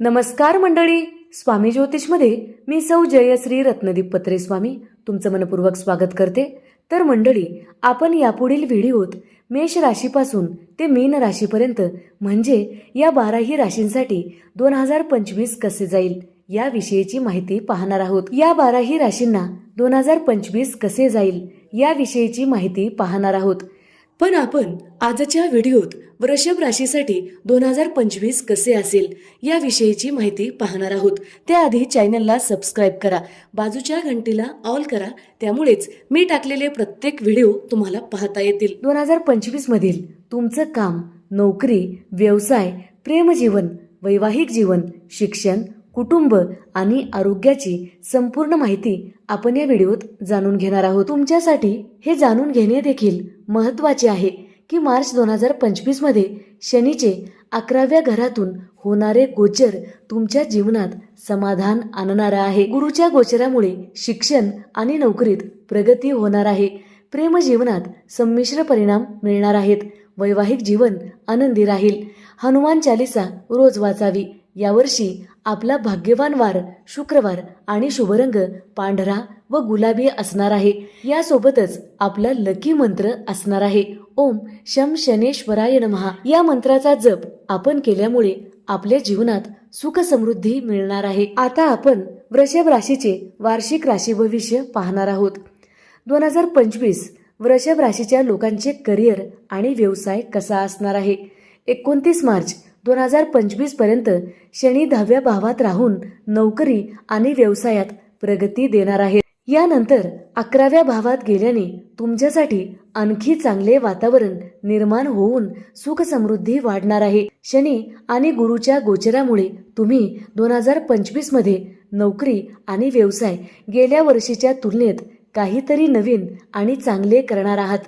नमस्कार मंडळी स्वामी ज्योतिषमध्ये मी सौ जयश्री रत्नदीप पत्रे स्वामी तुमचं मनपूर्वक स्वागत करते. तर मंडळी आपण यापुढील व्हिडिओत मेष राशीपासून ते मीन राशीपर्यंत म्हणजे या बाराही राशींसाठी दोन हजार पंचवीस कसे जाईल याविषयीची माहिती पाहणार आहोत. या बाराही राशींना दोन हजार पंचवीस कसे जाईल याविषयीची माहिती पाहणार आहोत. पण आपण आजच्या व्हिडिओत वृषभ राशीसाठी दोन हजार पंचवीस कसे असेल याविषयीची माहिती पाहणार आहोत. त्याआधी चॅनलला सबस्क्राईब करा बाजूच्या घंटीला ऑल करा त्यामुळेच मी टाकलेले प्रत्येक व्हिडिओ तुम्हाला पाहता येतील. दोन हजार पंचवीस मधील तुमचं काम नोकरी व्यवसाय प्रेमजीवन वैवाहिक जीवन शिक्षण कुटुंब आणि आरोग्याची संपूर्ण माहिती आपण या व्हिडिओत जाणून घेणार आहोत. तुमच्यासाठी हे जाणून घेणे देखील महत्त्वाचे आहे की मार्च दोन हजार पंचवीसमध्ये शनीचे अकराव्या घरातून होणारे गोचर तुमच्या जीवनात समाधान आणणारा आहे. गुरुच्या गोचरामुळे शिक्षण आणि नोकरीत प्रगती होणार आहे. प्रेम जीवनात संमिश्र परिणाम मिळणार आहेत. वैवाहिक जीवन आनंदी राहील. हनुमान चालिसा रोज वाचावी. यावर्षी आपला भाग्यवान वार शुक्रवार आणि शुभरंग पांढरा व गुलाबी असणार आहे. यासोबतच आपला लकी मंत्र असणार आहे. ओम शम शनेश्वराय नमहा या मंत्राचा जप आपण केल्यामुळे आपल्या जीवनात सुख समृद्धी मिळणार आहे. आता आपण वृषभ राशीचे वार्षिक राशी भविष्य पाहणार आहोत. दोन हजार पंचवीस वृषभ राशीच्या लोकांचे करिअर आणि व्यवसाय कसा असणार आहे? एकोणतीस मार्च दोन हजार पंचवीसपर्यंत शनी दहाव्या भावात राहून नोकरी आणि व्यवसायात प्रगती देणार आहे. यानंतर अकराव्या भावात गेल्याने तुमच्यासाठी आणखी चांगले वातावरण निर्माण होऊन सुख समृद्धी वाढणार आहे. शनी आणि गुरुच्या गोचरामुळे तुम्ही दोन हजार पंचवीसमध्ये नोकरी आणि व्यवसाय गेल्या वर्षीच्या तुलनेत काहीतरी नवीन आणि चांगले करणार आहात.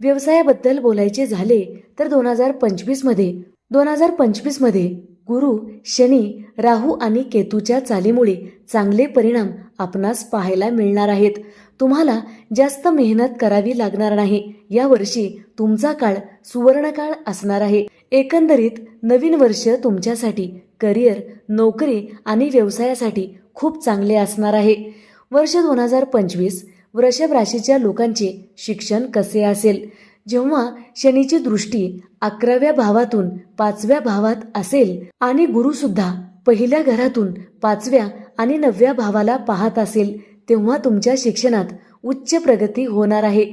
व्यवसायाबद्दल बोलायचे झाले तर दोन हजार पंचवीसमध्ये दोन हजार पंचवीसमध्ये गुरु शनी राहू आणि केतूच्या चालीमुळे चांगले परिणाम आपणास पाहायला मिळणार आहेत. तुम्हाला जास्त मेहनत करावी लागणार नाही. या वर्षी तुमचा काळ सुवर्णकाळ असणार आहे. एकंदरीत नवीन वर्ष तुमच्यासाठी करिअर नोकरी आणि व्यवसायासाठी खूप चांगले असणार आहे. वर्ष दोन हजार पंचवीस वृषभ राशीच्या लोकांचे शिक्षण कसे असेल? जेव्हा शनीची दृष्टी अकराव्या भावातून पाचव्या भावात असेल आणि गुरुसुद्धा पहिल्या घरातून पाचव्या आणि नवव्या भावाला पाहत असेल तेव्हा तुमच्या शिक्षणात उच्च प्रगती होणार आहे.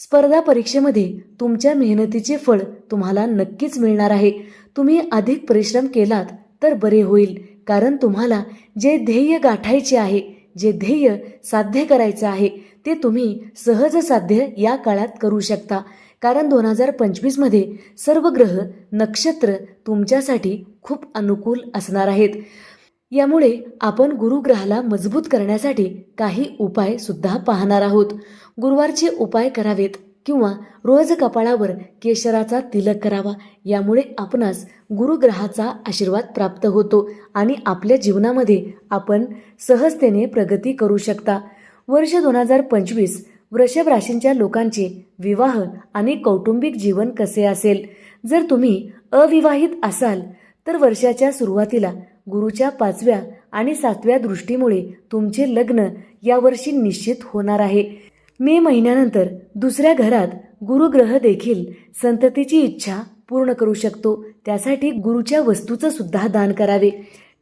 स्पर्धा परीक्षेमध्ये तुमच्या मेहनतीचे फळ तुम्हाला नक्कीच मिळणार आहे. तुम्ही अधिक परिश्रम केलात तर बरे होईल कारण तुम्हाला जे ध्येय गाठायचे आहे जे ध्येय साध्य करायचं आहे ते तुम्ही सहज साध्य या काळात करू शकता. कारण दोन हजार पंचवीसमध्ये सर्व ग्रह नक्षत्र तुमच्यासाठी खूप अनुकूल असणार आहेत. यामुळे आपण गुरुग्रहाला मजबूत करण्यासाठी काही उपाय सुद्धा पाहणार आहोत. गुरुवारचे उपाय करावेत किंवा रोज कपाळावर केशराचा तिलक करावा यामुळे आपणास गुरुग्रहाचा आशीर्वाद प्राप्त होतो आणि आपल्या जीवनामध्ये आपण सहजतेने प्रगती करू शकता. वर्ष दोन हजार पंचवीस वृषभ राशींच्या लोकांचे विवाह आणि कौटुंबिक जीवन कसे असेल? जर तुम्ही अविवाहित असाल तर वर्षाच्या सुरुवातीला गुरुच्या पाचव्या आणि सातव्या दृष्टीमुळे तुमचे लग्न यावर्षी निश्चित होणार आहे. मे महिन्यानंतर दुसऱ्या घरात गुरुग्रह देखील संततीची इच्छा पूर्ण करू शकतो. त्यासाठी गुरुच्या वस्तूचं सुद्धा दान करावे.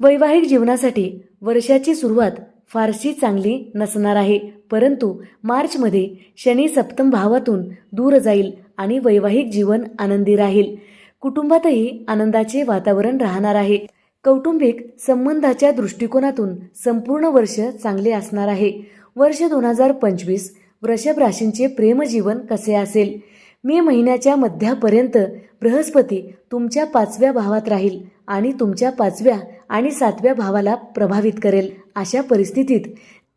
वैवाहिक जीवनासाठी वर्षाची सुरुवात फारशी चांगली नसणार आहे. परंतु मार्चमध्ये शनी सप्तम भावातून दूर जाईल आणि वैवाहिक जीवन आनंदी राहील. कुटुंबातही आनंदाचे वातावरण राहणार आहे. कौटुंबिक संबंधाच्या दृष्टिकोनातून संपूर्ण वर्ष चांगले असणार आहे. वर्ष दोन हजार पंचवीस वृषभ राशींचे प्रेमजीवन कसे असेल? मे महिन्याच्या मध्यापर्यंत बृहस्पती तुमच्या पाचव्या भावात राहील आणि तुमच्या पाचव्या आणि सातव्या भावाला प्रभावित करेल अशा परिस्थितीत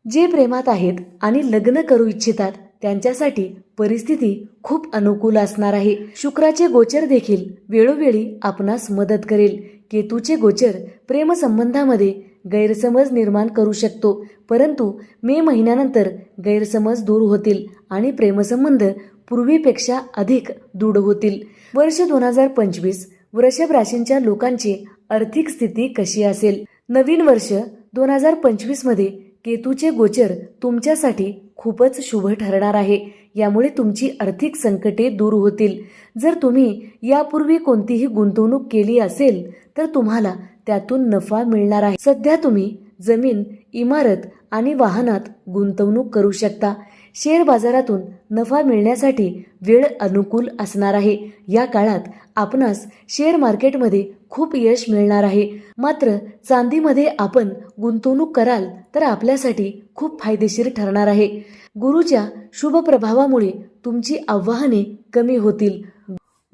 जे प्रेमात आहेत आणि लग्न करू इच्छितात त्यांच्यासाठी परिस्थिती खूप अनुकूल असणार आहे. शुक्राचे गोचर देखील वेळोवेळी आपणास मदत करेल. केतूचे गोचर प्रेमसंबंधामध्ये गैरसमज निर्माण करू शकतो परंतु मे महिन्यानंतर गैरसमज दूर होतील आणि प्रेमसंबंध पूर्वीपेक्षा अधिक दृढ होतील. वर्ष दोन हजार पंचवीस वृषभ राशींच्या लोकांची आर्थिक स्थिती कशी असेल? नवीन वर्ष दोन हजार पंचवीसमध्ये केतूचे गोचर तुमच्यासाठी खूपच शुभ ठरणार आहे. यामुळे तुमची आर्थिक संकटे दूर होतील. जर तुम्ही यापूर्वी कोणतीही गुंतवणूक केली असेल तर तुम्हाला त्यातून नफा मिळणार आहे. सध्या तुम्ही जमीन इमारत आणि वाहनात गुंतवणूक करू शकता. शेअर बाजारातून नफा मिळण्यासाठी वेळ अनुकूल असणार आहे. या काळात आपणास शेअर मार्केटमध्ये खूप यश मिळणार आहे. मात्र चांदीमध्ये आपण गुंतवणूक कराल तर आपल्यासाठी खूप फायदेशीर ठरणार आहे. गुरुच्या शुभ प्रभावामुळे तुमची आव्हाने कमी होतील.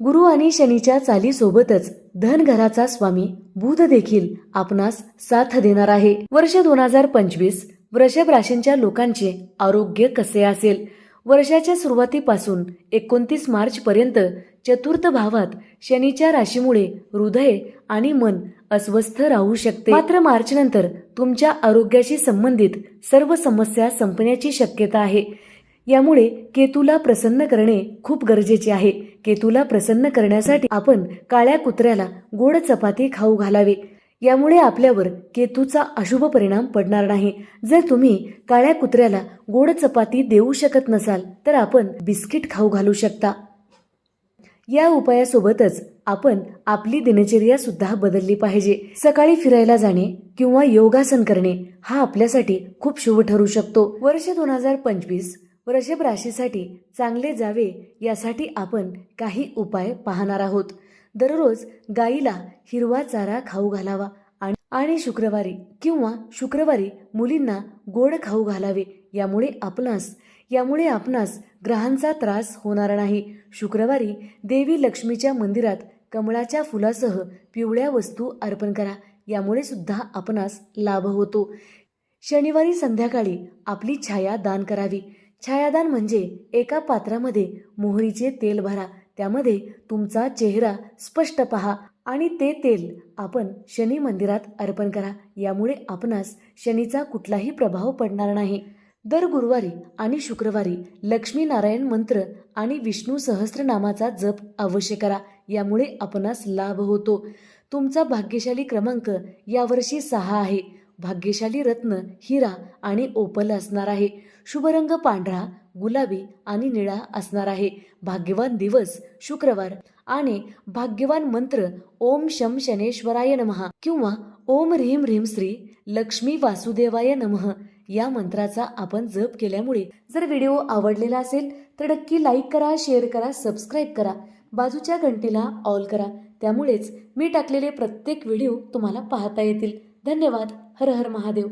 गुरु आणि शनीच्या चालीसोबतच धनघराचा स्वामी बुध देखील आपणास साथ देणार आहे. वर्ष दोन हजार पंचवीस वृषभ राशींच्या लोकांचे आरोग्य कसे असेल? वर्षाच्या सुरुवातीपासून एकोणतीस मार्चपर्यंत चतुर्थ भावात शनीच्या राशीमुळे हृदय आणि मन अस्वस्थ राहू शकते. मात्र मार्चनंतर तुमच्या आरोग्याशी संबंधित सर्व समस्या संपण्याची शक्यता आहे. यामुळे केतूला प्रसन्न करणे खूप गरजेचे आहे. केतूला प्रसन्न करण्यासाठी आपण काळ्या कुत्र्याला गोड चपाती खाऊ घालावे. यामुळे आपल्यावर केतूचा अशुभ परिणाम पडणार नाही. जर तुम्ही काळ्या कुत्र्याला गोड चपाती देऊ शकत नसाल तर आपण बिस्किट खाऊ घालू शकता. या उपायासोबतच आपण आपली दिनचर्या सुद्धा बदलली पाहिजे. सकाळी फिरायला जाणे किंवा योगासन करणे हा आपल्यासाठी खूप शुभ ठरू शकतो. वर्ष दोन हजार पंचवीस वृषभ राशीसाठी चांगले जावे यासाठी आपण काही उपाय पाहणार आहोत. दररोज गाईला हिरवा चारा खाऊ घालावा आणि- शुक्रवारी किंवा शुक्रवारी मुलींना गोड खाऊ घालावे. यामुळे आपणास यामुळे आपणास ग्रहांचा त्रास होणार नाही. शुक्रवारी देवी लक्ष्मीच्या मंदिरात कमळाच्या फुलासह पिवळ्या वस्तू अर्पण करा. यामुळे सुद्धा आपणास लाभ होतो. शनिवारी संध्याकाळी आपली छाया दान करावी. छायादान म्हणजे एका पात्रामध्ये मोहरीचे तेल भरा. त्यामध्ये तुमचा चेहरा स्पष्ट पहा आणि ते तेल आपण शनी मंदिरात अर्पण करा. यामुळे आपणास शनीचा कुठलाही प्रभाव पडणार नाही. दर गुरुवारी आणि शुक्रवारी लक्ष्मीनारायण मंत्र आणि विष्णू सहस्रनामाचा जप अवश्य करा. यामुळे आपणास लाभ होतो. तुमचा भाग्यशाली क्रमांक यावर्षी सहा आहे. भाग्यशाली रत्न हिरा आणि ओपल असणार आहे. शुभ रंग पांढरा गुलाबी आणि निळा असणार आहे. भाग्यवान दिवस शुक्रवार आणि भाग्यवान मंत्र ओम शम शनेश्वराय नमः किंवा ओम ह्रीम ह्रीम श्री लक्ष्मी वासुदेवाय नमः या मंत्राचा आपण जप केल्यामुळे जर व्हिडिओ आवडलेला असेल तर नक्की लाईक करा शेअर करा सबस्क्राईब करा बाजूच्या घंटीला ऑल करा. त्यामुळेच मी टाकलेले प्रत्येक व्हिडिओ तुम्हाला पाहता येतील. धन्यवाद. हर हर महादेव.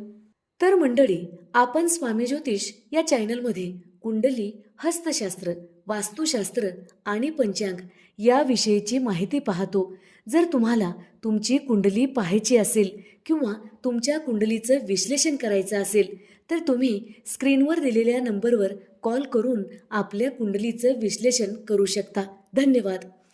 तर मंडळी आपण स्वामी ज्योतिष या चॅनलमध्ये कुंडली हस्तशास्त्र वास्तुशास्त्र आणि पंचांग याविषयीची माहिती पाहतो. जर तुम्हाला तुमची कुंडली पाहायची असेल किंवा तुमच्या कुंडलीचं विश्लेषण करायचं असेल तर तुम्ही स्क्रीनवर दिलेल्या नंबरवर कॉल करून आपल्या कुंडलीचं विश्लेषण करू शकता. धन्यवाद.